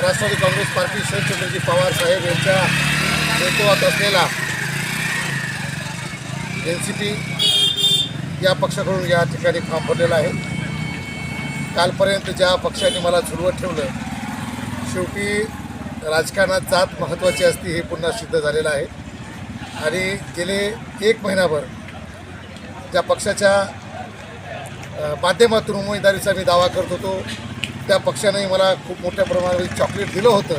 Rashtrawadi Congress party Sharadchandraji Pawar साहब यांच्या N C P या पक्षाकडून यठिका ठिकाणी फॉर्म भरलेला कालपर्यंत ज्या पक्षाने मला झुलवत ठेवलं शेवटी राजकारणात जात महत्त्वाची असते हे पुन्हा सिद्ध झालेलं आहे. आणि गेले एक महिनाभर ज्या पक्षाच्या माध्यमातून उमेदवारीचा मी दावा करत होतो त्या पक्षाने मला खूप मोठ्या प्रमाणावर चॉकलेट दिलं होतं.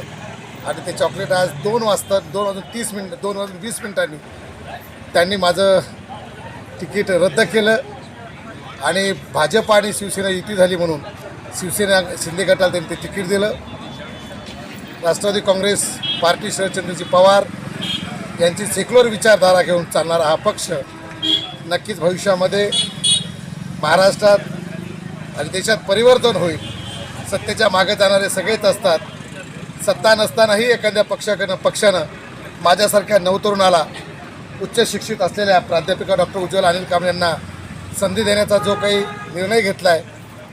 आणि ते चॉकलेट आज दोन वाजता दोन वाजून तीस मिनिट दोन वाजून वीस मिनिटांनी त्यांनी माझं तिकीट रद्द केलं. आणि भाजप आणि शिवसेना युती झाली म्हणून शिवसेना शिंदे गटाला त्यांनी ते तिकीट दिलं. राष्ट्रवादी काँग्रेस पार्टी शरदचंद्रजी पवार यांची सेक्युलर विचारधारा घेऊन चालणारा हा पक्ष नक्कीच भविष्यामध्ये महाराष्ट्रात आणि देशात परिवर्तन होईल. सत्तेच्या मागे जाणारे सगळेच असतात. सत्ता नसतानाही एखाद्या पक्षाकडनं पक्षानं माझ्यासारख्या नवतरुणाला उच्च शिक्षित असलेल्या प्राध्यापिका डॉक्टर उज्ज्वल अनिल कांबळे यांना संधी देण्याचा जो काही निर्णय घेतला आहे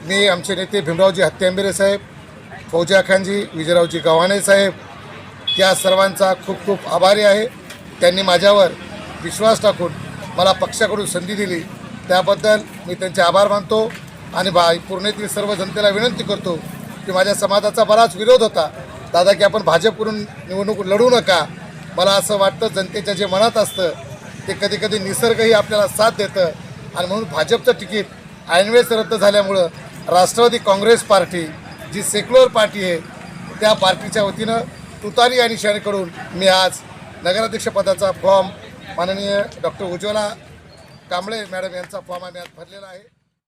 मी आमचे नेते भीमरावजी हत्यांबिरे साहेब फौजा खानजी विजयरावजी गव्हाणे साहेब या सर्वांचा खूप खूप आभारी आहे. त्यांनी माझ्यावर विश्वास टाकून मला पक्षाकडून संधी दिली. त्याबद्दल मी त्यांचे आभार मानतो आणि बा पूर्णेतील सर्व जनतेला विनंती करतो की माझ्या समाजाचा बराच विरोध होता. दादा की आपण भाजपकडून निवडणूक लढू नका. मला असं वाटतं जनतेच्या जे मनात असतं ते कधीकधी निसर्गही आपल्याला साथ देतं. आणि म्हणून भाजपचं तिकीट ऐनवेळेस रद्द झाल्यामुळं राष्ट्रवादी काँग्रेस पार्टी जी सेक्युलर पार्टी आहे त्या पार्टीच्या वतीनं तुतारी आणि शाणेकडून मी आज नगराध्यक्षपदाचा फॉर्म माननीय डॉक्टर उज्ज्वला कांबळे मॅडम यांचा फॉर्म आम्ही आज भरलेला आहे.